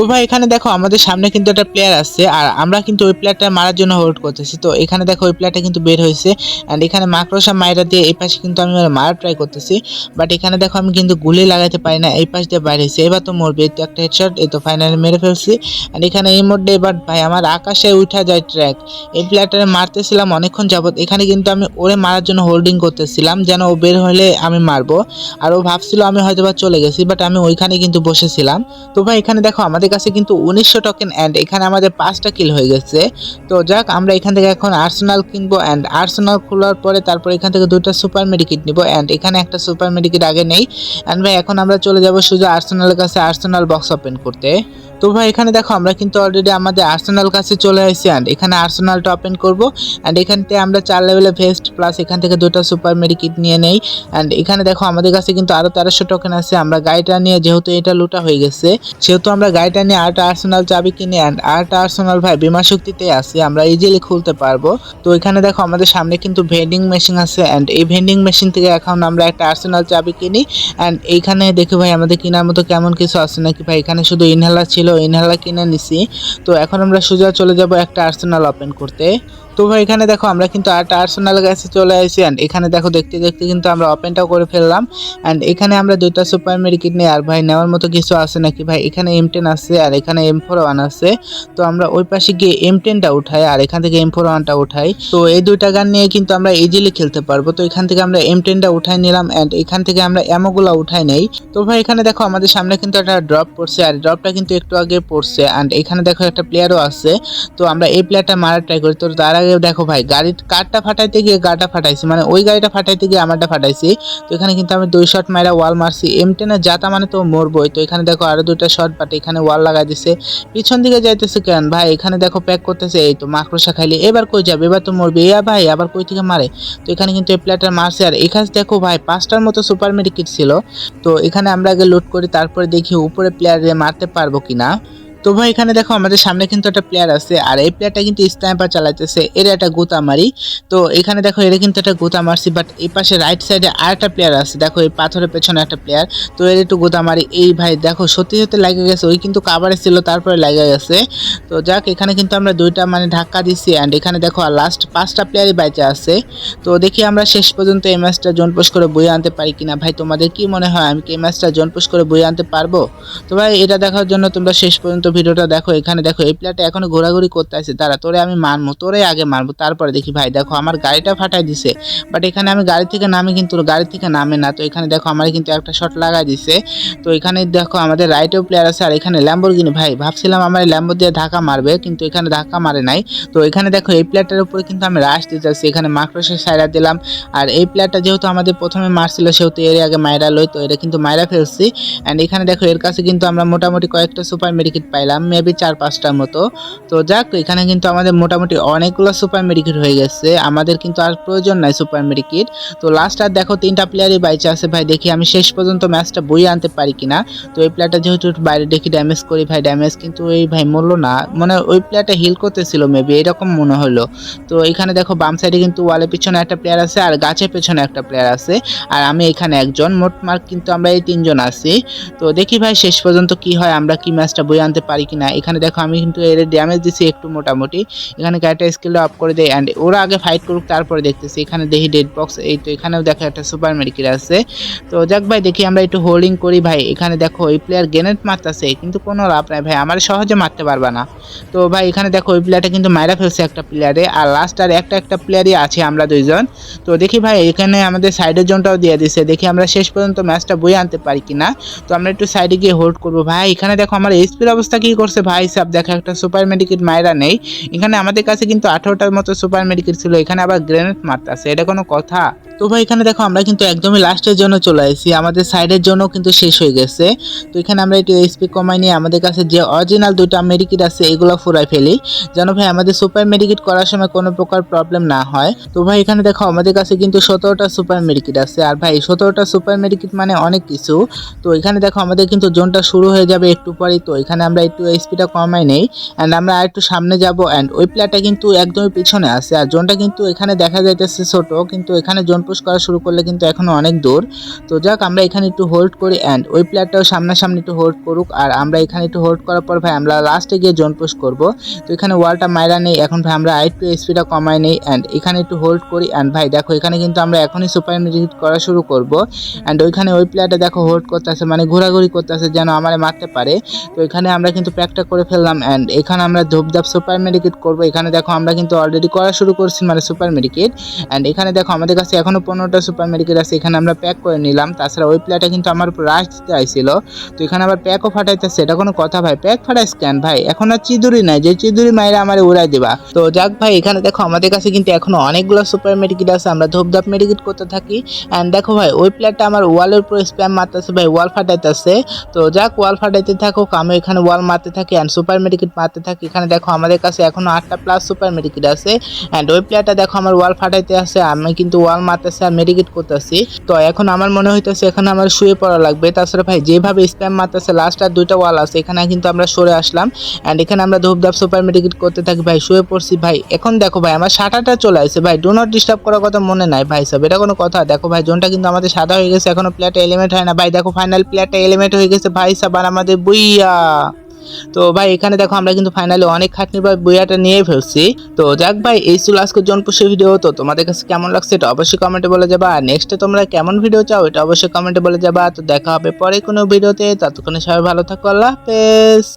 তো ভাই, এখানে দেখো আমাদের সামনে কিন্তু একটা প্লেয়ার আসছে আর আমরা কিন্তু ওই প্লেয়ারটা মারার জন্য হোল্ড করতেছি। তো এখানে দেখো ওই প্লেয়ারটা কিন্তু বের হয়েছে অ্যান্ড এখানে মাকড়সা মাইরা দিয়ে এই পাশে কিন্তু আমি মারার ট্রাই করতেছি। বাট এখানে দেখো আমি কিন্তু গুলি লাগাতে পারি না, এই পাশ দিয়ে বাইরে হয়েছে। এবার তো মরবে, এই তো একটা হেডশট এই তো ফাইনালি মেরে ফেলছি। অ্যান্ড এখানে এই মোডে এবার ভাই আমার আকাশে উঠা যায় ট্র্যাক এই প্লেয়ারটারে মারতেছিলাম অনেকক্ষণ যাবত এখানে কিন্তু আমি ওরে মারার জন্য হোল্ডিং করতেছিলাম যেন ও বের হলে আমি মারবো। আর ও ভাবছিল আমি হয়তো বা চলে গেছি বাট আমি ওইখানে কিন্তু বসেছিলাম। তো ভাই, এখানে দেখো আমাদের কাছে কিন্তু উনিশশো টোকেন অ্যান্ড এখানে আমাদের পাঁচটা কিল হয়ে গেছে। তো যাক, আমরা এখান থেকে এখন আর্সেনাল কিনবো অ্যান্ড আর্সেনাল খোলার পরে তারপর এখান থেকে দুইটা সুপার মেডিকিট নিবো অ্যান্ড এখানে একটা সুপার মেডিকিট আগে নেই। অ্যান্ড ভাই, এখন আমরা চলে যাব শুধু আর্সেনালের কাছে আর্সেনাল বক্স ওপেন করতে। তো ভাই, এখানে দেখো আমরা কিন্তু অলরেডি আমাদের আর্সেনাল কাছে চলে আসছি অ্যান্ড এখানে আর্সেনালটা ওপেন করব অ্যান্ড এখানতে আমরা চার লেভেলে ভেস্ট প্লাস এখান থেকে দুটো সুপার মেডিকিট নিয়ে নেই অ্যান্ড এখানে দেখো আমাদের কাছে কিন্তু আরও তেরোশো টোকেন আছে। আমরা গাড়িটা নিয়ে যেহেতু এটা লুটা হয়ে গেছে, সেহেতু আমরা গাড়িটা নিয়ে আরেকটা আর্সেনাল চাবি কিনে অ্যান্ড আরেকটা আর্সেনাল ভাই বিমা শক্তিতে আছে, আমরা ইজিলি খুলতে পারব। তো এখানে দেখো আমাদের সামনে কিন্তু ভেন্ডিং মেশিন আছে অ্যান্ড এই ভেন্ডিং মেশিন থেকে এখন আমরা একটা আর্সেনাল চাবি কিনি অ্যান্ড এইখানে দেখি ভাই আমাদের কেনার মতো কেমন কিছু আছে নাকি ভাই? এখানে শুধু ইনহেলার ছিল ইনহেলার কিনে নিছি। তো এখন আমরা সোজা চলে যাব একটা আর্সেনাল ওপেন করতে। তো ভাই, এখানে দেখো আমরা কিন্তু আরেকটা আর্সেনাল কাছে চলে আসি। অ্যান্ড এখানে দেখো, দেখতে দেখতে কিন্তু আমরা ওপেনটাও করে ফেললাম। অ্যান্ড এখানে আমরা দুইটা সুপার মেডিকিট নিই। আর ভাই, নেওয়ার মতো কিছু আছে নাকি? ভাই, এখানে এম টেন আছে আর এখানে এম ফোর ওয়ান আছে। তো আমরা ওই পাশে গিয়ে এম টেনটা উঠাই আর এখান থেকে এম ফোর ওয়ানটা উঠাই। তো এই দুইটা গান নিয়ে কিন্তু আমরা ইজিলি খেলতে পারব। তো এখান থেকে আমরা এম টেনটা উঠাই নিলাম। অ্যান্ড এখান থেকে আমরা এমোগুলো উঠাই নেই। তো ভাই, এখানে দেখো আমাদের সামনে কিন্তু একটা ড্রপ পড়ছে। আর ড্রপটা কিন্তু একটু আগে পড়ছে। অ্যান্ড এখানে দেখো একটা প্লেয়ারও আছে। তো আমরা এই প্লেয়ারটা মারার ট্রাই করি। তো তার আগে দেখো ভাই, গাড়ির কারটা ফাটাইতে গিয়ে গাড়িটা ফাটাইছি মানে ওই গাড়িটা ফাটাইতে গিয়ে আমারটা ফাটাইছি। তো এখানে কিন্তু আমি দুই শট মাইরা ওয়াল মারছি। এম টেনে যাতা মানে তো মরবই। তো এখানে দেখো আরও দুইটা শট বাট এখানে ওয়াল লাগাই দিছে। পিছন দিকে যাইতেছে কেন? ভাই, এখানে দেখো প্যাক করতেছে, এই তো মাকড়সা খাইলে। এবার কই যাবে? এবার তো মরবে। ইয়া ভাই, আবার কই থেকে মারে? তো এখানে কিন্তু এই প্লেয়ারটা মারছে। আর এখানে দেখো ভাই, পাঁচটার মতো সুপার মেডিকিট ছিল। তো এখানে আমরা আগে লুট করি, তারপরে দেখি উপরে প্লেয়ারে মারতে পারব কিনা। তো ভাই এখানে দেখো আমাদের সামনে কিন্তু একটা প্লেয়ার আছে, আর এই প্লেয়ারটা কিন্তু স্নাইপার চালাইতেছে। এর একটা গুতা তো এখানে দেখো এর কিন্তু একটা গুতা মারছি বাট এই পাশে রাইট সাইডে আর একটা প্লেয়ার আছে। দেখো এই পাথরের পেছনে একটা প্লেয়ার তো এর একটু গুতা মারি এই ভাই দেখো সত্যি সত্যি লাগে গেছে। ওই কিন্তু কাবারে ছিল, তারপরে লাগে গেছে। তো যাক, এখানে কিন্তু আমরা দুইটা মানে ধাক্কা দিচ্ছি অ্যান্ড এখানে দেখো আর লাস্ট পাঁচটা প্লেয়ারই বাইচে আছে। তো দেখি আমরা শেষ পর্যন্ত এই ম্যাচটা জোন পোষ করে বই আনতে পারি কিনা। ভাই, তোমাদের কি মনে হয়? আমি কি এই ম্যাচটা জোন পোষ করে বই আনতে পারব? তো ভাই, এটা দেখার জন্য তোমরা শেষ পর্যন্ত ভিডিওটা দেখো, এখানে দেখো, এই প্লেয়ারটা এখনও ঘোরাঘুরি করতে আছে তারা তোরে আমি মারবো তোরে আগে মারবো তারপরে দেখি ভাই, দেখো, আমার গাড়িটা ফাটাই দিছে। বাট এখানে আমি গাড়ি থেকে নামি কিন্তু, গাড়ি থেকে নামে না। তো এখানে দেখো আমার কিন্তু একটা শট লাগাই দিছে। তো এখানে দেখো, আমাদের রাইটেও প্লেয়ার আছে, আর এখানে ল্যাম্বোর্গিনি ভাই, ভাবছিলাম আমার ল্যাম্বো দিয়ে ধাক্কা মারবে, কিন্তু এখানে ধাক্কা মারে নাই। তো এখানে দেখো, এই প্লেয়ারটার উপরে কিন্তু আমি রাশ দিতে চাচ্ছি এখানে মাক্রোসের সাইডা দিলাম। আর এই প্লেয়ারটা যেহেতু আমাদের প্রথমে মারছিল, সেহেতু এর আগে মাইরা লই, তো এটা কিন্তু মাইরা ফেলছি। অ্যান্ড এখানে দেখো, এর কাছে কিন্তু আমরা মোটামুটি কয়েকটা সুপার মেডিকেট পাইলাম মেবি চার পাঁচটার মতো। তো যাক, এখানে কিন্তু আমাদের মোটামুটি অনেকগুলো সুপার মেডিকেট হয়ে গেছে। আমাদের কিন্তু আর প্রয়োজন নাই সুপার মেডিকেট তো লাস্ট আর দেখো, তিনটা প্লেয়ারই বাইচে আছে। ভাই, দেখি আমি শেষ পর্যন্ত ম্যাচটা বই আনতে পারি কিনা। তো এই প্লেয়ারটা যেহেতু বাইরে দেখি ড্যামেজ করি, ভাই ড্যামেজ কিন্তু এই ভাই মরলো না। মানে ওই প্লেয়ারটা হিল করতেছিল মেবি এরকম মনে হলো। তো এখানে দেখো, বাম সাইডে কিন্তু ওয়ালের পিছনে একটা প্লেয়ার আছে আর গাছের পেছনে একটা প্লেয়ার আছে। আর আমি এখানে একজন, মোট মার্ক কিন্তু আমরা এই তিনজন আছি। তো দেখি ভাই, শেষ পর্যন্ত কি হয়, আমরা কি ম্যাচটা বই আনতে পারি কিনা। এখানে দেখো আমি কিন্তু এর ড্যামেজ দিছি একটু মোটামুটি। এখানে গাড়িটা স্কিলটা অফ করে দেয় অ্যান্ড ওরা আগে ফাইট করুক, তারপরে দেখতেছি। এখানে দেখি ডেড বক্স এই তো এখানেও দেখো একটা সুপার মেডিকেল আছে। তো যাক ভাই, দেখি আমরা একটু হোল্ডিং করি ভাই। এখানে দেখো ওই প্লেয়ার গ্রেনেড মারতেছে, কিন্তু কোনো লাভ নাই ভাই, আমার সহজে মারতে পারবা না। তো ভাই, এখানে দেখো ওই প্লেয়ারটা কিন্তু মাইরা ফেলছে একটা প্লেয়ারে আর লাস্ট আর একটা একটা প্লেয়ারই আছে আমরা দুইজন। তো দেখি ভাই, এখানে আমাদের সাইডের জোনটাও দিয়ে দিছে। দেখি আমরা শেষ পর্যন্ত ম্যাচটা বই আনতে পারি কিনা। তো আমরা একটু সাইডে গিয়ে হোল্ড করব ভাই। এখানে দেখো আমার এইচপির অবস্থা কি করছে ভাই সাহেব দেখো, একটা সুপার মেডিকেট মায়েরা নেই। এখানে আমাদের কাছে কিন্তু আঠারোটার মতো সুপার মেডিকেট ছিল, এখানে আবার গ্রেনেড মারতেছে, এটা কোনো কথা? তো ভাই, এখানে দেখো আমরা কিন্তু একদমই লাস্টের জন্য চলে আসছি আমাদের সাইডের জন্য কিন্তু শেষ হয়ে গেছে। তো এখানে আমরা একটু এইচপি কমাই নিয়ে আমাদের কাছে যে অরিজিনাল দুইটা মেডিকেট আছে, এগুলো ফুরাই ফেলি। যেন ভাই, আমাদের সুপার মেডিকেট করার সময় কোনো প্রকার প্রবলেম না হয়। তো ভাই, এখানে দেখো আমাদের কাছে কিন্তু সতেরোটা সুপার মেডিকেট আছে। আর ভাই, সতেরোটা সুপার মেডিকেট মানে অনেক কিছু। তো এখানে দেখো আমাদের কিন্তু জোনটা শুরু হয়ে যাবে একটু পরেই। তো এখানে আমরা একটু এইচপিটা কমাই নেই। অ্যান্ড আমরা আর একটু সামনে যাব। অ্যান্ড ওই প্লেয়ারটা কিন্তু একদমই পিছনে আছে। আর জোনটা কিন্তু এখানে দেখা যাইতেছে ছোট। কিন্তু এখানে জোন পুশ করা শুরু করলে কিন্তু এখনও অনেক দূর। তো যাক, আমরা এখানে একটু হোল্ড করি অ্যান্ড ওই প্লেয়ারটাও সামনাসামনি একটু হোল্ড করুক। আর আমরা এখানে একটু হোল্ড করার পর ভাই, আমরা লাস্টে গিয়ে জোন পুশ করব। তো এখানে ওয়ালটা মাইরা নেই। এখন ভাই, আমরা আই টু স্পিডটা কমাই নেই অ্যান্ড এখানে একটু হোল্ড করি অ্যান্ড ভাই, দেখো এখানে কিন্তু আমরা এখনই সুপার মেডিকেট করা শুরু করব। অ্যান্ড ওইখানে ওই প্লেয়ারটা দেখো হোল্ড করতেছে মানে ঘোরাঘুরি করতেছে যেন আমারে মারতে পারে। তো এখানে আমরা কিন্তু প্যাকটা করে ফেললাম অ্যান্ড এখানে আমরা ধূপধাপ সুপার মেডিকেট করব। এখানে দেখো আমরা কিন্তু অলরেডি করা শুরু করছি মানে সুপার মেডিকেট অ্যান্ড এখানে দেখো আমাদের কাছে এখনও পনেরোটা সুপার মেডিকেট আছে, এখানে আমরা প্যাক করে নিলাম। তাছাড়া ওই প্লেয়ারটা কিন্তু আমার উপর রাশ দিতে আইছিল। তো এখানে আবার প্যাকও ফাটাইতেছে, এটা কোনো কথা ভাই। প্যাক ফাটাইস কেন ভাই, এখন আর চিদুরি নাই। যে চিদুরি মাইরা আমার উড়াই দিবা। তো যাক ভাই, এখানে দেখো, আমাদের কাছে কিন্তু এখনও অনেকগুলো সুপার মেডিকেট আছে। আমরা ধূপধাপ মেডিকেট করতে থাকি। অ্যান্ড দেখো ভাই, ওই প্লেয়ারটা আমার ওয়ালের উপর স্প্যাম মারতেছে ভাই ওয়াল ফাটাইতেছে। তো যাক ওয়াল ফাটাইতে থাকুক আমি এখানে ওয়াল মারতে থাকি অ্যান্ড সুপার মেডিকেট মারতে থাকি। এখানে দেখো, আমাদের কাছে এখনও আটটা প্লাস সুপার মেডিকেট আছে। অ্যান্ড ওই প্লেয়ারটা দেখো, আমার ওয়াল ফাটাইতে আছে। আমি কিন্তু ওয়াল মারতেছে আর মেডিকেট করতেছি। তো এখন আমার মনে হইতেছে এখানে আমার শুয়ে পড়া লাগবে। তাছাড়া ভাই, যেভাবে স্প্যাম মারতেছে লাস্ট আর দুইটা ওয়াল আছে, এখানে কিন্তু আমরা সরে আসলাম। অ্যান্ড এখানে আমরা ধূপধাপ সুপার মেডিকেট করতে থাকি। ভাই, শুয়ে পড়ছি। ভাই, এখন দেখো ভাই, আমার সাটাটা চলে আসছে। ভাই ডো নট ডিস্টার্ব করার কথা মনে নাই ভাই সব এটা কোনো কথা। দেখো ভাই জোনটা কিন্তু আমাদের সাদা হয়ে গেছে, এখনও প্লেয়ারটা এলিমেন্ট হয় না। ভাই, দেখো ফাইনাল প্লেয়ারটা এলিমেন্ট হয়ে গেছে ভাই সাব আর আমাদের বুইয়া। তো ভাই, এখানে দেখো আমরা কিন্তু ফাইনালি অনেক খাটনি ভাই বইয়াটা নিয়ে ফেলছি। তো যাক ভাই, এই ছিল আজকে জনপুষের ভিডিও তো তোমাদের কাছে কেমন লাগছে এটা অবশ্যই কমেন্টে বলে যাবা। আর নেক্সটে তোমরা কেমন ভিডিও চাও এটা অবশ্যই কমেন্টে বলে যাবা। তো দেখা হবে পরে কোনো ভিডিওতে ততক্ষণে সবাই ভালো থাকো, আল্লাহ হাফেজ।